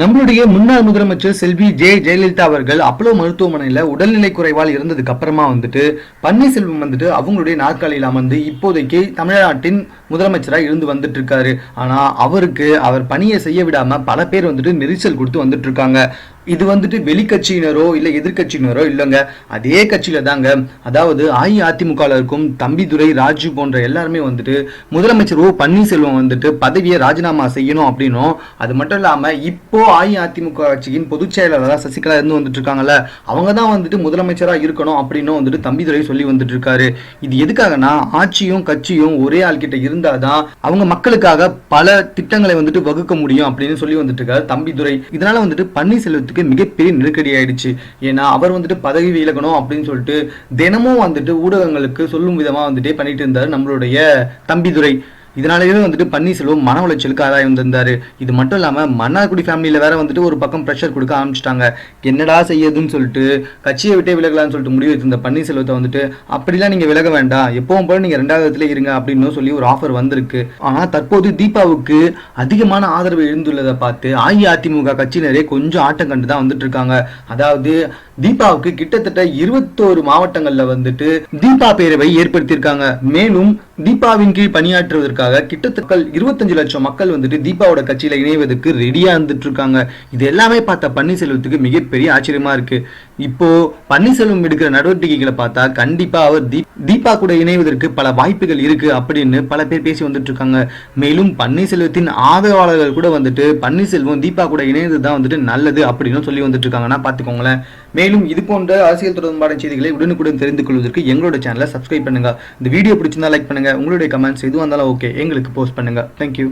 நம்மளுடைய முன்னாள் முதலமைச்சர் செல்வி ஜெ ஜெயலலிதா அவர்கள் அப்பலோ மருத்துவமனையில உடல்நிலை குறைவால் இருந்ததுக்கு அப்புறமா வந்துட்டு பன்னீர்செல்வம் வந்துட்டு அவங்களுடைய நாற்காலியில் அமர்ந்து இப்போதைக்கு தமிழ்நாட்டின் முதலமைச்சராக இருந்து வந்துட்டு இருக்காரு. ஆனா அவருக்கு அவர் பணியை செய்ய விடாம பல பேர் வந்துட்டு நெரிசல் கொடுத்து வந்துட்டு இருக்காங்க. இது வந்துட்டு வெளிக்கட்சியினரோ இல்லை எதிர்க்கட்சியினரோ இல்லைங்க. அதே கட்சியில தாங்க. அதாவது அஇஅதிமுகவில் இருக்கும் தம்பிதுரை ராஜு போன்ற எல்லாருமே வந்துட்டு முதலமைச்சர் ஓ பன்னீர்செல்வம் வந்துட்டு பதவியை ராஜினாமா செய்யணும் அப்படின்னும். அது மட்டும் இல்லாமல் இப்போ அஇஅதிமுக கட்சியின் பொதுச் செயலாளராக சசிகலா இருந்து வந்துட்டு இருக்காங்கல்ல. அவங்க தான் வந்துட்டு முதலமைச்சராக இருக்கணும் அப்படின்னும் வந்துட்டு தம்பிதுரை சொல்லி வந்துட்டு இருக்காரு. இது எதுக்காகனா ஆட்சியும் கட்சியும் ஒரே ஆள்கிட்ட இருந்தாதான் அவங்க மக்களுக்காக பல திட்டங்களை வந்துட்டு வகுக்க முடியும் அப்படின்னு சொல்லி வந்துட்டு இருக்காரு தம்பிதுரை இதனால வந்துட்டு பன்னீர்செல்வத்துக்கு மிகப்பெரிய நெருக்கடி ஆயிடுச்சு. ஏன்னா அவர் வந்துட்டு பதவி விலகணும் அப்படின்னு சொல்லிட்டு தினமும் வந்துட்டு ஊடகங்களுக்கு சொல்லும் விதமா வந்துட்டே பண்ணிட்டு இருந்தாரு நம்மளுடைய தம்பிதுரை. இதனாலேயே வந்துட்டு பன்னீர்செல்வம் மன உளைச்சலுக்கு ஆதாயம் வந்திருந்தாரு. இது மட்டும் இல்லாமல் மன்னார்குடி ஃபேமிலியில வேற வந்துட்டு ஒரு பக்கம் ப்ரெஷர் கொடுக்க ஆரம்பிச்சிட்டாங்க. என்னடா செய்யதுன்னு சொல்லிட்டு கட்சியை விட்டே விலகலாம்னு சொல்லிட்டு முடிவு எடுத்திருந்த பன்னீர்செல்வத்தை வந்துட்டு அப்படிலாம் நீங்க விலக வேண்டாம். எப்பவும் போல நீங்க ரெண்டாவது இடத்துல இருங்க அப்படின்னு சொல்லி ஒரு ஆஃபர் வந்திருக்கு. ஆனா தற்போது தீபாவுக்கு அதிகமான ஆதரவு எழுந்துள்ளதை பார்த்து அஇஅதிமுக கட்சியினரே கொஞ்சம் ஆட்டம் கண்டு தான் வந்துட்டு இருக்காங்க. அதாவது தீபாவுக்கு கிட்டத்தட்ட இருபத்தோரு மாவட்டங்கள்ல வந்துட்டு தீபா பேரவை ஏற்படுத்தியிருக்காங்க. மேலும் தீபாவின் கீழ் பணியாற்றுவதற்காக கிட்டத்தட்ட இருபத்தஞ்சு லட்சம் மக்கள் வந்துட்டு தீபாவோட கட்சியில இணைவதற்கு ரெடியா இருந்துட்டு இருக்காங்க இது எல்லாமே பார்த்த பன்னீர்செல்வத்துக்கு மிகப்பெரிய ஆச்சரியமா இருக்கு. இப்போ பன்னீர்செல்வம் எடுக்கிற நடவடிக்கைகளை பார்த்தா கண்டிப்பா அவர் தீப் தீபா கூட இணைவதற்கு பல வாய்ப்புகள் இருக்கு அப்படின்னு பல பேர் பேசி வந்துட்டு இருக்காங்க மேலும் பன்னீர்செல்வத்தின் ஆதரவாளர்கள் கூட வந்துட்டு பன்னீர்செல்வம் தீபா கூட இணைந்தது தான் வந்துட்டு நல்லது அப்படின்னு சொல்லி வந்துட்டு இருக்காங்கன்னா பாத்துக்கோங்களேன் மேலும் இது போன்ற அரசியல் தொடர்பான செய்திகளை உடனுக்குடன் தெரிந்து கொள்வதற்கு எங்களோட சேனலை சப்ஸ்கிரைப் பண்ணுங்க. இந்த வீடியோ பிடிச்சிருந்தா லைக் பண்ணுங்க. உங்களுடைய கமெண்ட்ஸ் எதுவாக இருந்தாலும் ஓகே எங்களுக்கு போஸ்ட் பண்ணுங்க. தேங்க்யூ